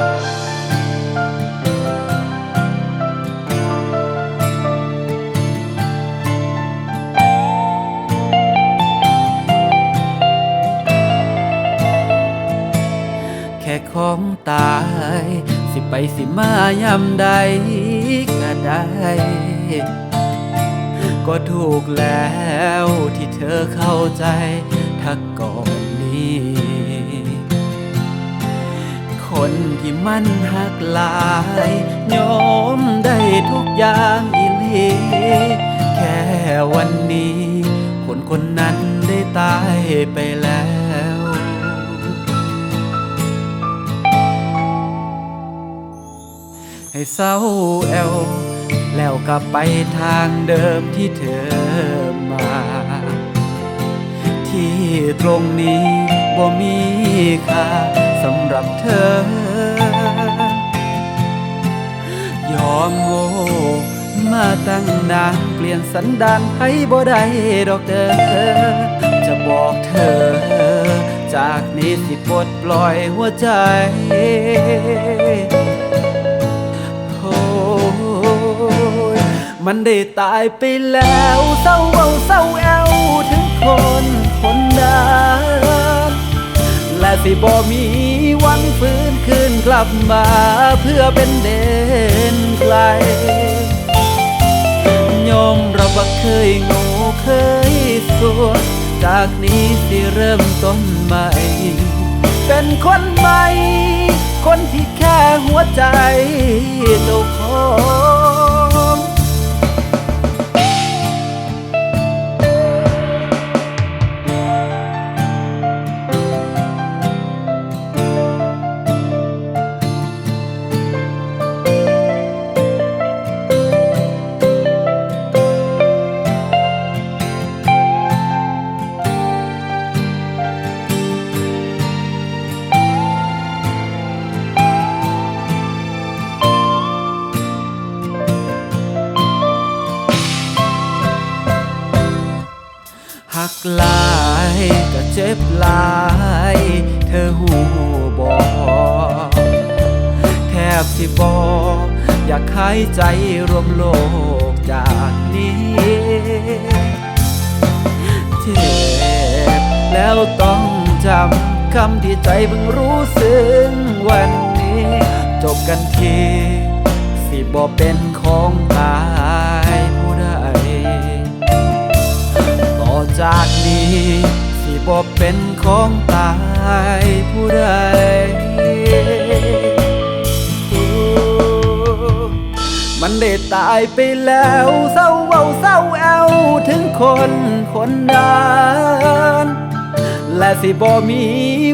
แค่ของตาย สิไปสิมายำใดก็ได้ ก็ถูกแล้วที่เธอเข้าใจ ถ้าก่อนนี้ คนที่มันหักหลายยอมได้ทุกอย่างอีหลีแค่วันนี้ คนคนนั้นได้ตายไปแล้วให้เศร้าแอวแล้วกลับไปทางเดิมที่เธอมา ที่ตรงนี้บ่มีค่าับเธอ ยอมโง่มาตั้งนานเปลี่ยนสันดานให้บ่ได้ดอกเด้อจะบอกเธอ จากนี้สิปลดปล่อยหัวใจโอ้ยมันได้ตายไปแล้วเศร้าเบาเศร้าแอวถึงคนคนนั้นและสิบ่มี ฟื้นคืนกลับมาเพื่อเป็นเด่นไกลยอมรับว่าเคยโง่เคยสัวจากนี้สิเริ่มต้นใหม่ เป็นคนใหม่ คนที่แค่หัวใจเจ้าของ กหลายก็เจ็บหลาย เธอหูบอแทบสิบออยากหายใจรวมโลกจากนี้เจ็บแล้วต้องจำคำที่ใจเพิ่งรู้ซึ้งวันนี้ จบกันที สิบ่เป็นของตาย จากนี้ สิบ่เป็นของตายผู้ใดมันได้ตายไปแล้วเศร้าเว้าเศร้าแอวถึงคนคนนั้นและสิบ่มี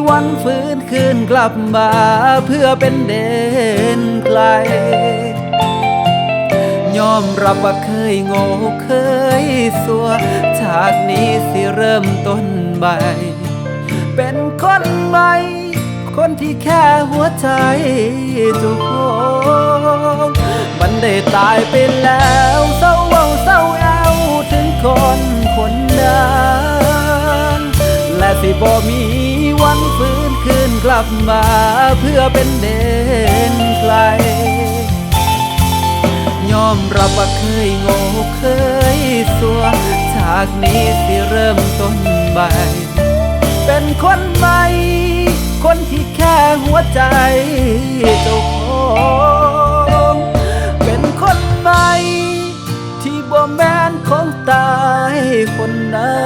วันฟื้นคืนกลับมาเพื่อเป็นเด่นไกล ยอมรับว่าเคยโง่เคยสัวากนี้สิเริ่มต้นใหม่ เป็นคนใหม่ คนที่แค่หัวใจเจ้าของมันได้ตายไปแล้วเศร้าเว้าเศร้าแอวถึงคนคนนั้นและสิบ่มีวันฟื้นคืนกลับมาเพื่อเป็นเด่นไกลยอมรับว่าเคยโง่เคยากนี้ที่เริ่มต้นใหม่ เป็นคนใหม่ คนที่แค่หัวใจเจ้าของเป็นคนใหม่ ที่บ่แมนของตายคนนั้น